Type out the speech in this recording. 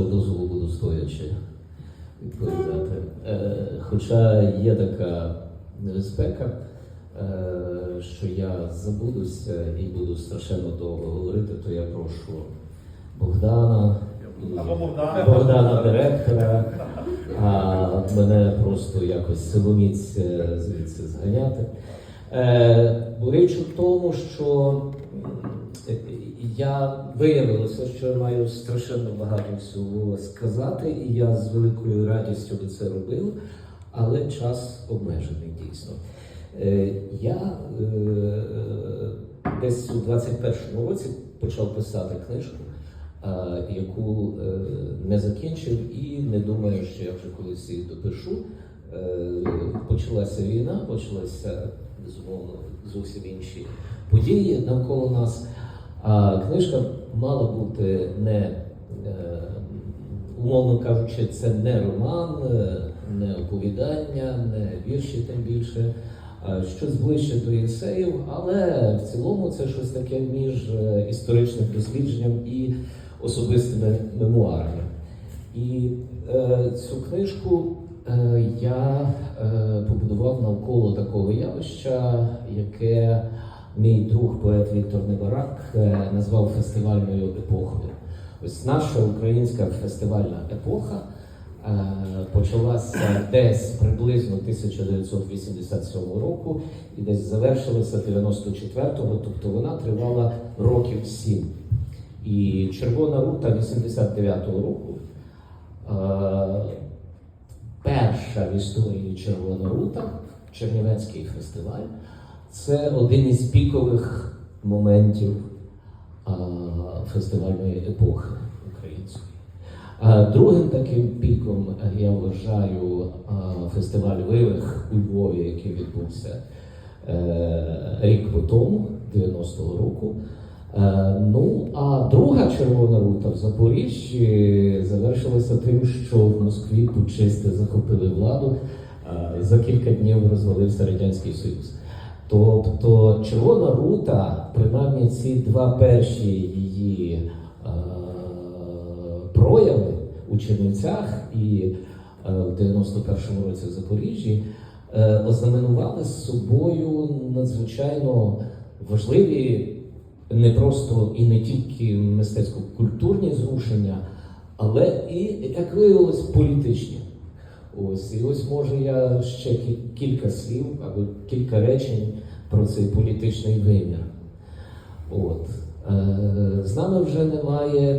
вашого дозволу буду стоячи відповідати. Е, Хоча є така небезпека, е, що я забудуся і буду страшенно довго говорити, то я прошу Богдана. Богдана. Директора, а мене просто якось силоміць е, звідси зганяти. Бо річ у тому, що я виявилося, що я маю страшенно багато всього сказати, і я з великою радістю би це робив, але час обмежений дійсно. Е, я е, десь у 21-му році почав писати книжку, яку е, не закінчив і не думаю, що я вже колись її допишу. Почалася війна, почалися безумовно зовсім інші події навколо нас. А книжка мала бути не, е, умовно кажучи, це не роман, е, не оповідання, не вірші, тим більше, щось ближче до есеїв, але в цілому це щось таке між е, історичним дослідженням і особистими мемуарами. І е, цю книжку е, я е, побудував навколо такого явища, яке мій друг поет Віктор Небарак е, назвав фестивальною епохою. Ось наша українська фестивальна епоха е, почалася десь приблизно 1987 року і десь завершилася 94-го, тобто вона тривала років сім. І Червона рута 89-го року. е, Перша в історії Червона рута, Чернівецький фестиваль, це один із пікових моментів а, фестивальної епохи української. А другим таким піком я вважаю фестиваль Вивих у Львові, який відбувся е, рік по тому, 90-го року. Е, Ну, а друга червона рута в Запоріжжі завершилася тим, що в Москві путчисти захопили владу. е, За кілька днів розвалився Радянський Союз. Тобто Червона рута, принаймні ці два перші її е, прояви у Чернівцях і е, в 91-му році в Запоріжжі е, ознаменували з собою надзвичайно важливі не просто і не тільки мистецько-культурні зрушення, але і, як виявилось, політичні. Може я ще кілька слів або кілька речень про цей політичний вимір. От. Е, з нами вже немає